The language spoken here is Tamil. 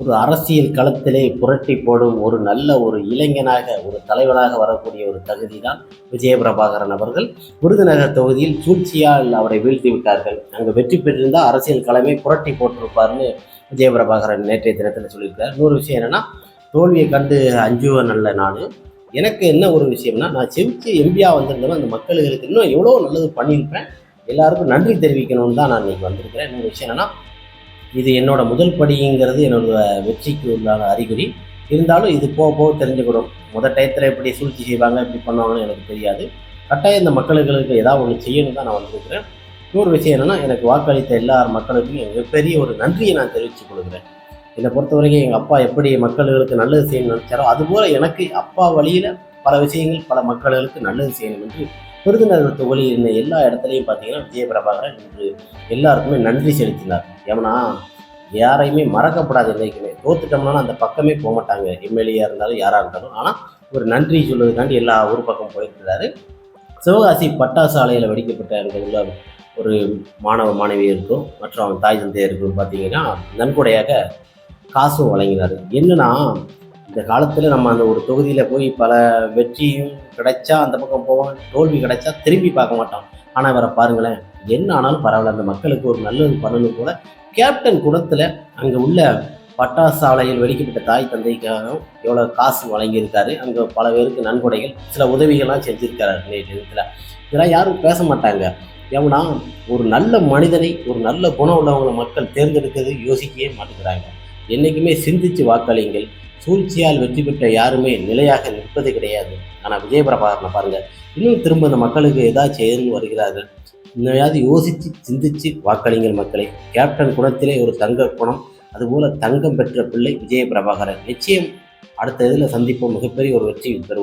ஒரு அரசியல் களத்திலே புரட்டி போடும் ஒரு நல்ல ஒரு இளைஞனாக ஒரு தலைவனாக வரக்கூடிய ஒரு தகுதி தான் விஜயபிரபாகரன் அவர்கள். விருதுநகர் தொகுதியில் சூழ்ச்சியால் அவரை வீழ்த்தி விட்டார்கள். அங்கு வெற்றி பெற்றிருந்தால் அரசியல் களமே புரட்டி போட்டிருப்பாருன்னு விஜயபிரபாகரன் நேற்றைய தினத்தில் சொல்லியிருக்கார் இன்னொரு விஷயம் என்னன்னா தோல்வியை கண்டு அஞ்சுவன் அல்ல நான் எனக்கு என்ன ஒரு விஷயம்னா நான் செவிச்சு எம்பியா வந்திருந்தேன் அந்த மக்களுக்கு இன்னும் எவ்வளோ நல்லது பண்ணியிருப்பேன் எல்லாருக்கும் நன்றி தெரிவிக்கணும்னு தான் நான் இன்னைக்கு வந்திருக்கிறேன். இன்னொரு விஷயம் என்னன்னா இது என்னோட முதல் படிங்கிறது என்னோட வெற்றிக்கு உண்டான அறிகுறி. இருந்தாலும் இது போக போக தெரிஞ்சுக்கிறோம் முதல் டயத்தில் எப்படி சூழ்ச்சி செய்வாங்க எப்படி பண்ணுவாங்கன்னு எனக்கு தெரியாது. கட்டாயம் இந்த மக்களுக்கு ஏதாவது ஒன்று செய்யணும் தான் நான் வந்திருக்கிறேன். இன்னொரு விஷயம் என்னன்னா எனக்கு வாக்களித்த எல்லா மக்களுக்கும் மிகப்பெரிய ஒரு நன்றியை நான் தெரிவித்துக் கொள்கிறேன். என்னை பொறுத்த வரைக்கும் எங்கள் அப்பா எப்படி மக்களுக்கு நல்லது செய்யணும்னு நினச்சாரோ அதுபோல் எனக்கு அப்பா வழியில் பல விஷயங்கள் பல மக்களுக்கு நல்லது செய்யணும் என்று விருதுநகர் தொகுதி இருந்த எல்லா இடத்துலையும் பார்த்தீங்கன்னா விஜயபிரபாகரன் இன்று எல்லாருக்குமே நன்றி செலுத்தினார். ஏன்னா யாரையுமே மறக்கப்படாது என்றைக்குமே. தோத்துட்டோம்னா அந்த பக்கமே போக மாட்டாங்க. எம்எல்ஏயாக இருந்தாலும் யாராக இருந்தாலும். ஆனால் ஒரு நன்றி சொல்வதுக்காண்டி எல்லா ஊர் பக்கம் போயிருக்கிறாரு சிவகாசி பட்டாசு ஆலையில் வெடிக்கப்பட்ட அங்கே உள்ள ஒரு மாணவ மாணவியருக்கும் மற்றும் அவன் தாய் தந்தையருக்கும் பார்த்தீங்கன்னா நன்கொடையாக காசும் வழங்கினார். என்னன்னா இந்த காலத்தில் நம்ம அந்த ஒரு தொகுதியில் போய் பல வெற்றியும் கிடைச்சா அந்த பக்கம் போவோம் தோல்வி கிடைச்சா திரும்பி பார்க்க மாட்டோம். ஆனால் இவரை பாருங்களேன் என்ன ஆனாலும் பரவாயில்ல அந்த மக்களுக்கு ஒரு நல்லது பண்ணணும் போல கேப்டன் குணத்தில் அங்கே உள்ள பட்டாசு ஆலையில் வெடிக்கப்பட்ட தாய் தந்தைக்காகவும் எவ்வளோ காசு வழங்கியிருக்காரு. அங்கே பல பேருக்கு நன்கொடைகள் சில உதவிகள்லாம் செஞ்சுருக்காரு நேற்று இதில் இதெல்லாம் யாரும் பேச மாட்டாங்க. ஏன்னா ஒரு நல்ல மனிதனை ஒரு நல்ல குணம் உள்ளவங்களை மக்கள் தேர்ந்தெடுக்கிறது யோசிக்கவே மாட்டேங்கிறாங்க. என்றைக்குமே சிந்திச்சு வாக்களியுங்கள். சூழ்ச்சியால் வெற்றி பெற்ற யாருமே நிலையாக நிற்பது கிடையாது. ஆனால் விஜயபிரபாகரனை பாருங்க. இன்னும் திரும்ப இந்த மக்களுக்கு ஏதாச்சும் செய்யணும்னு வருகிறார்கள். இன்னையாவது யோசித்து சிந்திச்சு வாக்களிங்கள் மக்களை. கேப்டன் குணத்திலே ஒரு தங்க குணம் அதுபோல தங்கம் பெற்ற பிள்ளை விஜயபிரபாகரன். நிச்சயம் அடுத்த இதில் சந்திப்போம். மிகப்பெரிய ஒரு வெற்றி பெறுவார்.